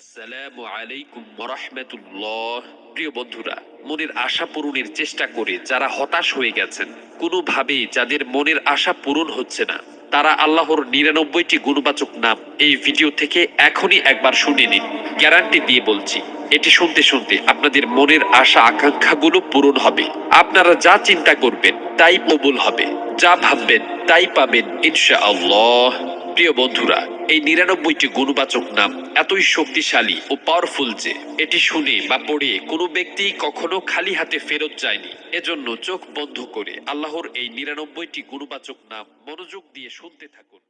আসসালামু আলাইকুম প্রিয় বন্ধুরা, মনের আশা পূরণের চেষ্টা করে যারা হতাশ হয়ে গেছেন, কোনোভাবেই যাদের মনের আশা পূরণ হচ্ছে না, তারা আল্লাহর নিরানব্বইটি গুণবাচক নাম এই ভিডিও থেকে এখনই একবার শুনে নিন। গ্যারান্টি দিয়ে বলছি, এটি শুনতে শুনতে আপনাদের মনের আশা আকাঙ্ক্ষাগুলো পূরণ হবে। আপনারা যা চিন্তা করবেন, তাই কবুল হবে। যা ভাববেন, তাই পাবেন ইনশা আল্লাহ প্রিয় বন্ধুরা, এই নিরানব্বইটি গুণবাচক নাম এতই শক্তিশালী ও পাওয়ারফুল যে এটি শুনে বা পড়ে কোনো ব্যক্তি কখনো খালি হাতে ফেরত যায়নি। এজন্য চোখ বন্ধ করে আল্লাহর এই নিরানব্বইটি গুণবাচক নাম মনোযোগ দিয়ে শুনতে থাকুন।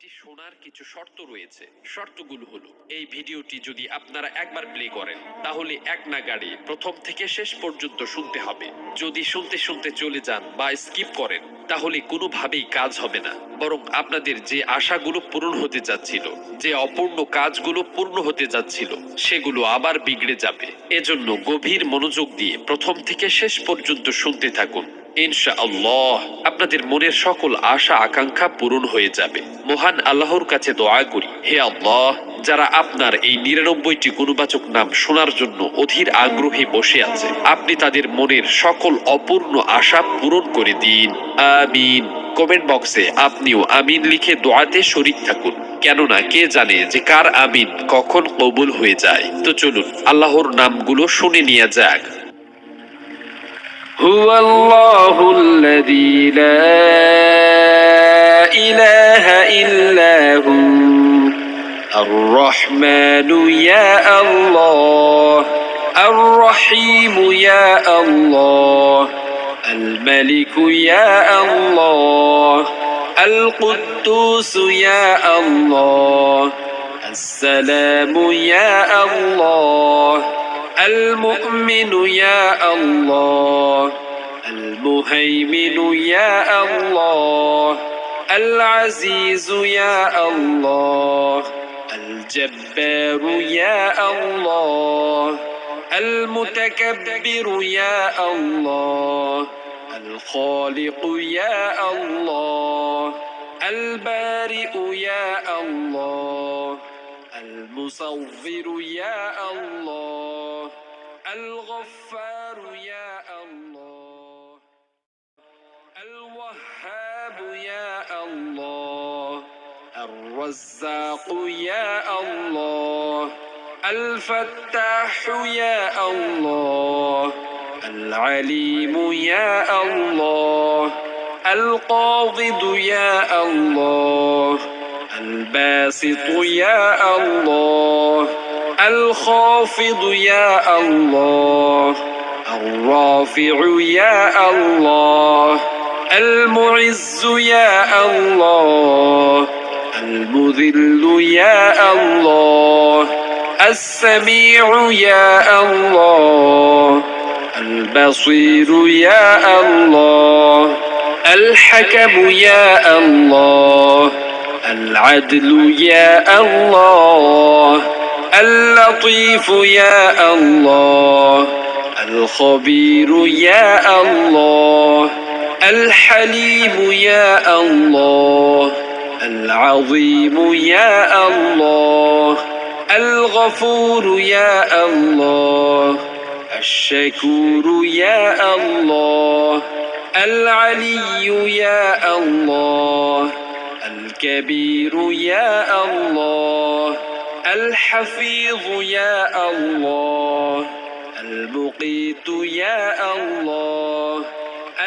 এটি শোনার কিছু শর্ত রয়েছে। শর্তগুলো হলো, এই ভিডিওটি যদি আপনারা একবার প্লে করেন, তাহলে এক নাগাড়ে প্রথম থেকে শেষ পর্যন্ত শুনতে হবে। যদি শুনতে শুনতে চলে যান বা স্কিপ করেন, তাহলে কোনোভাবেই কাজ হবে না। বরং আপনাদের যে আশাগুলো পূরণ হতে যাচ্ছিল, যে অপূর্ণ কাজগুলো পূর্ণ হতে যাচ্ছিল, সেগুলো আবার বিগড়ে যাবে। এজন্য গভীর মনোযোগ দিয়ে প্রথম থেকে শেষ পর্যন্ত শুনতে থাকুন। ইনশাআল্লাহ, আপনাদের মনের সকল আশা, আকাঙ্ক্ষা পূরণ হয়ে যাবে। মহান আল্লাহর কাছে দোয়া করি, হে আল্লাহ, যারা আপনার এই নিরানব্বইটি গুণবাচক নাম শোনার জন্য অধীর আগ্রহে বসে আছে, আপনি তাদের মনের সকল অপূর্ণ আশা পূরণ করে দিন। আমিন। কমেন্ট বক্সে আপনিও আমিন লিখে দোয়াতে শরিক থাকুন, কেননা কে জানে যে কার আমিন কখন কবুল হয়ে যায়। তো চলুন, আল্লাহর নামগুলো শুনে নিয়ে যাক। هو الله الذي لا إله إلا هو. الرحمن يا الله الرحيم يا الله الملك يا الله القدوس يا الله السلام يا الله. المؤمن يا الله المهيمن يا الله العزيز يا الله الجبار يا الله المتكبر يا الله الخالق يا الله البارئ يا الله. المصور يا الله الغفار يا الله الوهاب يا الله الرزاق يا الله الفتاح يا الله العليم يا الله القابض يا الله. الباسط يا الله الخافض يا الله الرافع يا الله المعز يا الله المذل يا الله السميع يا الله البصير يا الله الحكم يا الله. العدل يا الله اللطيف يا الله الخبير يا الله الحليم يا الله العظيم يا الله الغفور يا الله الشكور يا الله العلي يا الله. الكبير يا الله الحفيظ يا الله المقيت يا الله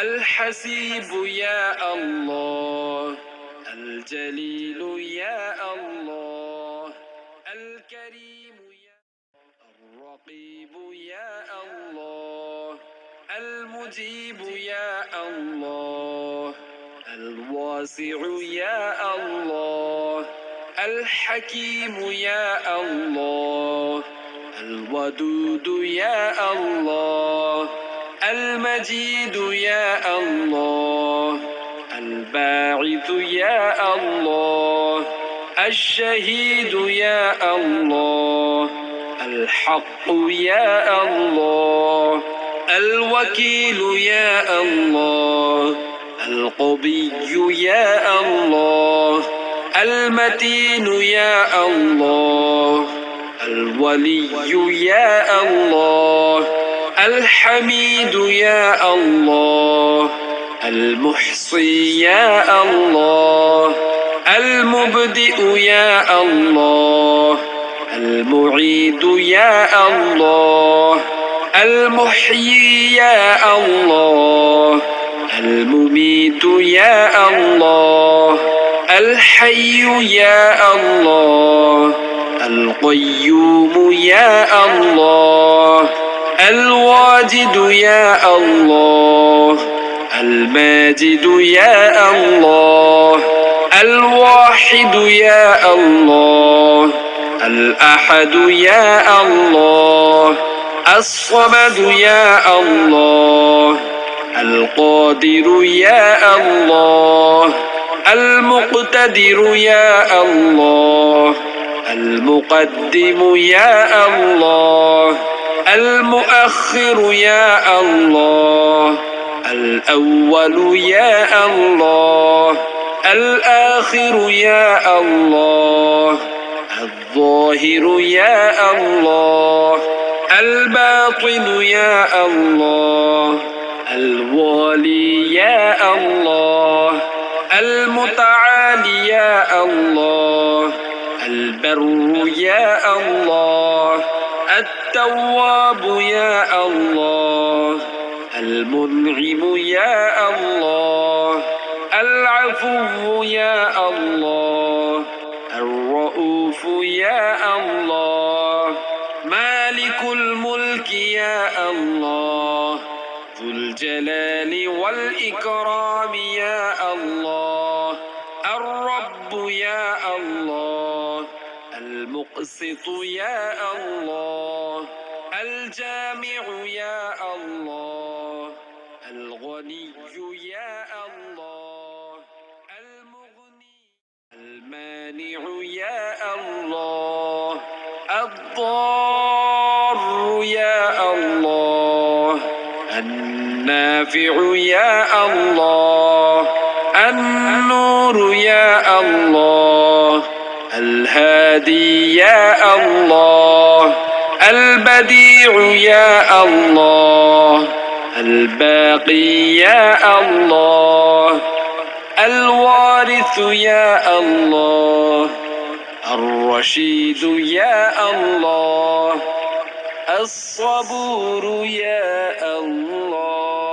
الحسيب يا الله الجليل يا الله الكريم يا الرقيب يا الله المجيب يا الله. الواسع يا الله الحكيم يا الله الودود يا الله المجيد يا الله الباعث يا الله الشهيد يا الله الحق يا الله الوكيل يا الله. القوي يا الله المتين يا الله الولي يا الله الحميد يا الله المحصي يا الله المبدئ يا الله المعيد يا الله المحيي يا الله. المميت يا الله الحي يا الله القيوم يا الله الواجد يا الله الماجد يا الله الواحد يا الله الأحد يا الله الصمد يا الله. القادر يا الله المقتدر يا الله المقدم يا الله المؤخر يا الله الأول يا الله الآخر يا الله الظاهر يا الله الباطن يا الله. الوالي يا الله المتعالي يا الله البر يا الله التواب يا الله المنعم يا الله العفو يا الله الرؤوف يا الجلال والإكرام يا الله الرب يا الله المقسط يا الله الجامع يا الله الغني يا الله المغني المانع يا الله الضار النافع يا الله النور يا الله الهادي يا الله البديع يا الله الباقي يا الله الوارث يا الله الرشيد يا الله. الصبور يا الله